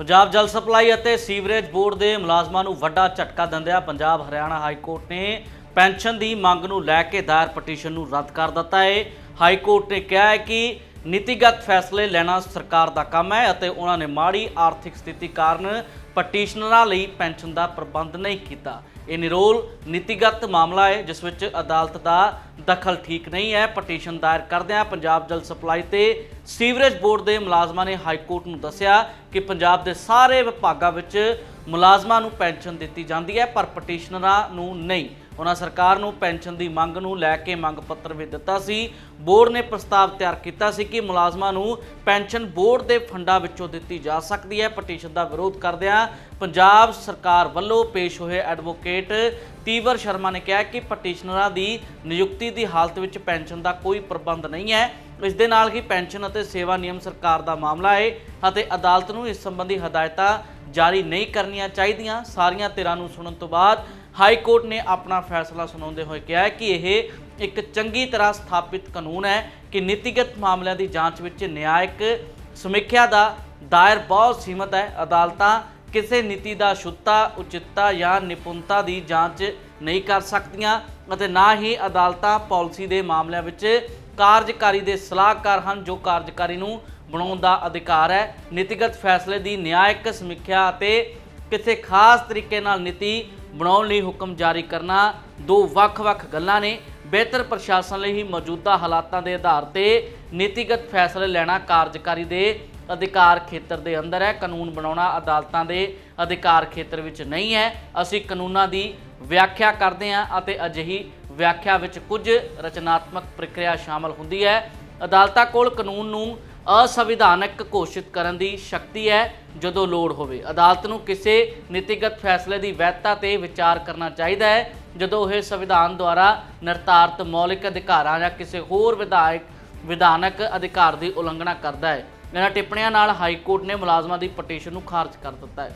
ਪੰਜਾਬ ਜਲ ਸਪਲਾਈ ਅਤੇ sewerage board ਦੇ ਮੁਲਾਜ਼ਮਾਂ ਨੂੰ ਵੱਡਾ ਝਟਕਾ ਦਿੰਦਿਆਂ ਪੰਜਾਬ ਹਰਿਆਣਾ ਹਾਈ ਕੋਰਟ ਨੇ ਪੈਨਸ਼ਨ ਦੀ ਮੰਗ ਨੂੰ ਲੈ ਕੇ ਦਾਇਰ ਪਟੀਸ਼ਨ ਨੂੰ ਰੱਦ ਕਰ ਦਿੱਤਾ ਹੈ। ਹਾਈ ਕੋਰਟ ਨੇ ਕਿਹਾ ਹੈ ਕਿ ਨੀਤੀਗਤ ਫੈਸਲੇ ਲੈਣਾ ਸਰਕਾਰ ਦਾ ਕੰਮ ਹੈ ਅਤੇ ਉਹਨਾਂ ਨੇ ਮਾੜੀ ਆਰਥਿਕ ਸਥਿਤੀ ਕਾਰਨ ਪਟੀਸ਼ਨਰਾਂ ਲਈ ਪੈਨਸ਼ਨ ਦਾ ਪ੍ਰਬੰਧ ਨਹੀਂ ਕੀਤਾ। ਇਹ ਨਿਰੋਲ ਨੀਤੀਗਤ ਮਾਮਲਾ ਹੈ, ਜਿਸ ਵਿੱਚ ਅਦਾਲਤ ਦਾ ਦਖਲ ਠੀਕ ਨਹੀਂ ਹੈ। ਪਟੀਸ਼ਨ ਦਾਇਰ ਕਰਦਿਆਂ ਪੰਜਾਬ ਜਲ ਸਪਲਾਈ ਤੇ ਸੀਵਰੇਜ ਬੋਰਡ ਦੇ ਮੁਲਾਜ਼ਮਾਂ ਨੇ ਹਾਈ ਕੋਰਟ ਨੂੰ ਦੱਸਿਆ ਕਿ ਪੰਜਾਬ ਦੇ ਸਾਰੇ ਵਿਭਾਗਾਂ ਵਿੱਚ ਮੁਲਾਜ਼ਮਾਂ ਨੂੰ ਪੈਨਸ਼ਨ ਦਿੱਤੀ ਜਾਂਦੀ ਹੈ, ਪਰ ਪਟੀਸ਼ਨਰਾਂ ਨੂੰ ਨਹੀਂ। ਉਹਨਾਂ ਸਰਕਾਰ ਨੂੰ ਪੈਨਸ਼ਨ ਦੀ ਮੰਗ ਨੂੰ ਲੈ ਕੇ ਮੰਗ ਪੱਤਰ ਵੀ ਦਿੱਤਾ ਸੀ। ਬੋਰਡ ਨੇ ਪ੍ਰਸਤਾਵ ਤਿਆਰ ਕੀਤਾ ਸੀ ਕਿ ਮੁਲਾਜ਼ਮਾਂ ਨੂੰ ਪੈਨਸ਼ਨ ਬੋਰਡ ਦੇ ਫੰਡਾਂ ਵਿੱਚੋਂ ਦਿੱਤੀ ਜਾ ਸਕਦੀ ਹੈ। ਪਟੀਸ਼ਨ ਦਾ ਵਿਰੋਧ ਕਰਦਿਆਂ ਪੰਜਾਬ ਸਰਕਾਰ ਵੱਲੋਂ ਪੇਸ਼ ਹੋਏ ਐਡਵੋਕੇਟ ਤੀਵਰ ਸ਼ਰਮਾ ਨੇ ਕਿਹਾ ਕਿ ਪਟੀਸ਼ਨਰਾਂ ਦੀ ਨਿਯੁਕਤੀ ਦੀ ਹਾਲਤ ਵਿੱਚ ਪੈਨਸ਼ਨ ਦਾ ਕੋਈ ਪ੍ਰਬੰਧ ਨਹੀਂ ਹੈ। ਇਸ ਦੇ ਨਾਲ ਹੀ ਪੈਨਸ਼ਨ ਅਤੇ ਸੇਵਾ ਨਿਯਮ ਸਰਕਾਰ ਦਾ ਮਾਮਲਾ ਹੈ ਅਤੇ ਅਦਾਲਤ ਨੂੰ ਇਸ ਸੰਬੰਧੀ ਹਦਾਇਤਾਂ ਜਾਰੀ ਨਹੀਂ ਕਰਨੀਆਂ ਚਾਹੀਦੀਆਂ। ਸਾਰੀਆਂ ਧਿਰਾਂ ਨੂੰ ਸੁਣਨ ਤੋਂ ਬਾਅਦ ਹਾਈ ਕੋਰਟ ਨੇ ਆਪਣਾ ਫੈਸਲਾ ਸੁਣਾਉਂਦੇ ਹੋਏ ਕਿਹਾ ਹੈ ਕਿ ਇਹ ਇੱਕ ਚੰਗੀ ਤਰ੍ਹਾਂ ਸਥਾਪਿਤ ਕਾਨੂੰਨ ਹੈ ਕਿ ਨੀਤੀਗਤ ਮਾਮਲਿਆਂ ਦੀ ਜਾਂਚ ਵਿੱਚ ਨਿਆਇਕ ਸਮੀਖਿਆ ਦਾ ਦਾਇਰ ਬਹੁਤ ਸੀਮਤ ਹੈ। ਅਦਾਲਤਾਂ ਕਿਸੇ ਨੀਤੀ ਦਾ ਸ਼ੁੱਧਤਾ ਉਚਿਤਤਾ ਜਾਂ ਨਿਪੁੰਨਤਾ ਦੀ ਜਾਂਚ ਨਹੀਂ ਕਰ ਸਕਦੀਆਂ ਅਤੇ ਨਾ ਹੀ ਅਦਾਲਤਾਂ ਪਾਲਿਸੀ ਦੇ ਮਾਮਲਿਆਂ ਵਿੱਚ ਕਾਰਜਕਾਰੀ ਦੇ ਸਲਾਹਕਾਰ ਹਨ, ਜੋ ਕਾਰਜਕਾਰੀ ਨੂੰ ਬਣਾਉਣ ਦਾ ਅਧਿਕਾਰ ਹੈ। ਨੀਤੀਗਤ ਫੈਸਲੇ ਦੀ ਨਿਆਇਕ ਸਮੀਖਿਆ ਅਤੇ ਕਿਸੇ ਖਾਸ ਤਰੀਕੇ ਨਾਲ ਨੀਤੀ ਬਣਾਉਣ ਲਈ ਹੁਕਮ ਜਾਰੀ ਕਰਨਾ ਦੋ ਵੱਖ-ਵੱਖ ਗੱਲਾਂ ਨੇ। ਬਿਹਤਰ ਪ੍ਰਸ਼ਾਸਨ ਲਈ ਹੀ ਮੌਜੂਦਾ ਹਾਲਾਤਾਂ ਦੇ ਆਧਾਰ ਤੇ ਨੀਤੀਗਤ ਫੈਸਲੇ ਲੈਣਾ ਕਾਰਜਕਾਰੀ ਦੇ ਅਧਿਕਾਰ ਖੇਤਰ ਦੇ ਅੰਦਰ ਹੈ। ਕਾਨੂੰਨ ਬਣਾਉਣਾ ਅਦਾਲਤਾਂ ਦੇ ਅਧਿਕਾਰ ਖੇਤਰ ਵਿੱਚ ਨਹੀਂ ਹੈ। ਅਸੀਂ ਕਾਨੂੰਨਾਂ ਦੀ ਵਿਆਖਿਆ ਕਰਦੇ ਹਾਂ ਅਤੇ ਅਜਿਹੀ ਵਿਆਖਿਆ ਵਿੱਚ ਕੁਝ ਰਚਨਾਤਮਕ ਪ੍ਰਕਿਰਿਆ ਸ਼ਾਮਲ ਹੁੰਦੀ ਹੈ। ਅਦਾਲਤਾਂ ਕੋਲ ਕਾਨੂੰਨ ਨੂੰ ਅਸੰਵਿਧਾਨਕ ਘੋਸ਼ਿਤ ਕਰਨ ਦੀ ਸ਼ਕਤੀ ਹੈ ਜਦੋਂ ਲੋੜ ਹੋਵੇ। ਅਦਾਲਤ ਨੂੰ ਕਿਸੇ ਨੀਤੀਗਤ ਫੈਸਲੇ ਦੀ ਵੈਧਤਾ ਤੇ ਵਿਚਾਰ ਕਰਨਾ ਚਾਹੀਦਾ ਹੈ, ਜਦੋਂ ਇਹ ਸੰਵਿਧਾਨ ਦੁਆਰਾ ਨਿਰਧਾਰਤ ਮੌਲਿਕ ਅਧਿਕਾਰਾਂ ਜਾਂ ਕਿਸੇ ਹੋਰ ਵਿਧਾਇਕ, ਵਿਧਾਨਕ ਅਧਿਕਾਰ ਦੀ ਉਲੰਘਣਾ ਕਰਦਾ ਹੈ। ਇਹਨਾਂ ਟਿੱਪਣੀਆਂ ਨਾਲ ਹਾਈ ਕੋਰਟ ਨੇ ਮੁਲਾਜ਼ਮਾਂ ਦੀ ਪਟੀਸ਼ਨ ਨੂੰ ਖਾਰਜ ਕਰ ਦਿੱਤਾ ਹੈ।